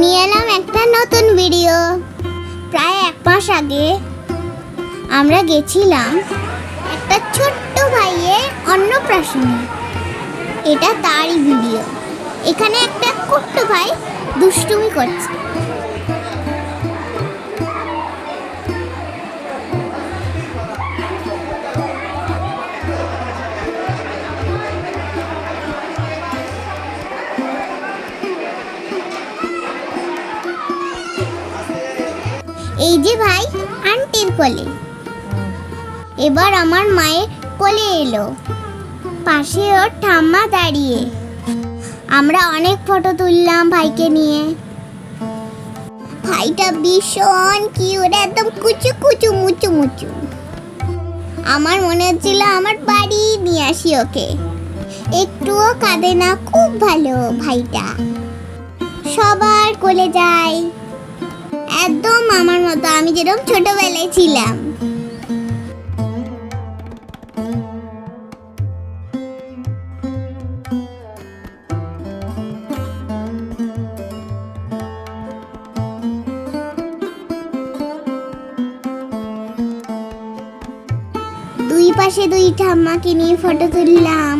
নিয়ে এলাম একটা নতুন ভিডিও প্রায় এক মাস আগে আমরা গেছিলাম একটা ছোট্ট ভাইয়ের অন্নপ্রাশনে। এটা তারই ভিডিও এখানে একটা ছোট্ট ভাই দুষ্টুমি করছে। এই যে ভাই আন্টির কোলে। এবার আমার মায়ের কোলে এলো। পাশে ওর ঠাম্মা দাঁড়িয়ে। আমরা অনেক ফটো তুললাম ভাইকে নিয়ে। ভাইটা ভীষণ কি ওরা একদম কুচু কুচু মুচু মুচু। আমার মনে হচ্ছিল আমার বাড়ি নিয়ে আসি ওকে। একটুও কাঁদে না, খুব ভালো ভাইটা। সবার কোলে যায়। একদম আমার মতো আমি যেরকম ছোটবেলায় ছিলাম। দুই পাশে দুই ঠাম্মাকে নিয়ে ফটো তুললাম।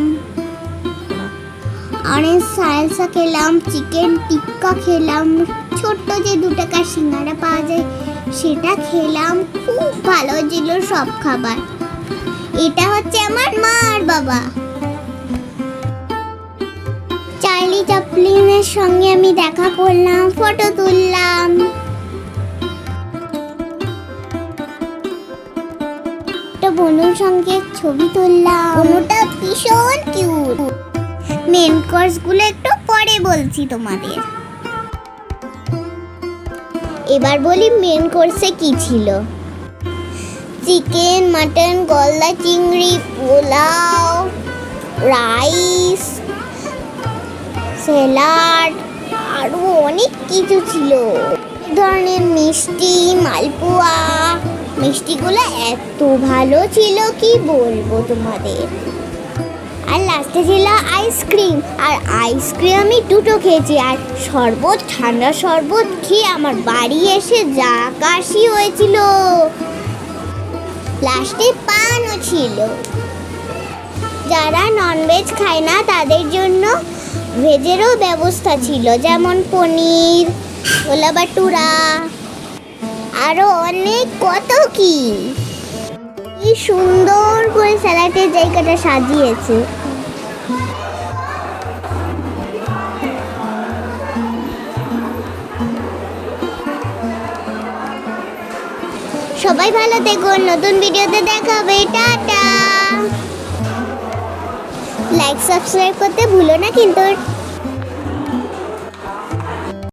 অনেক সালসা খেলাম চিকেন টিক্কা খেলাম, ছোট্ট যে দু টাকার সিঙ্গারা পাওয়া যায় সেটা খেলাম, খুব ভালো ছিল সব খাবার। এটা হচ্ছে আমার মা আর বাবা। চার্লি চাপলিনের সঙ্গে আমি দেখা করলাম ফটো তুললাম। একটা বনুর সঙ্গে ছবি তুললাম। মেন কোর্সগুলো একটু পরে বলছি তোমাদের। এবার বলি মেন কোর্সে কি ছিল? চিকেন, মাটন, গলদা, চিংড়ি, পোলাও, রাইস, স্যালাড আরও অনেক কিছু ছিল। ধরনের মিষ্টি, মালপোয়া, মিষ্টিগুলো এত ভালো ছিল কি বলব তোমাদের? আর লাস্টে ছিল আইসক্রিম আর আইসক্রিম আমি দুটো খেয়েছি। আর শরবত, ঠান্ডা শরবত খেয়ে আমার বাড়ি এসে যা কাশি হয়েছিল। লাস্টে পানও ছিল। যারা ননভেজ খায় না, তাদের জন্য ভেজেরও ব্যবস্থা ছিল। যেমন পনির, ছোলা বাটুরা, আরও অনেক কত কি। সুন্দর করে স্যালাডের জায়গাটা সাজিয়েছে। সবাই ভালো দেখুন নতুন ভিডিওতে দেখা হবে টাটা। লাইক সাবস্ক্রাইব করতে ভুলো না কিন্তু।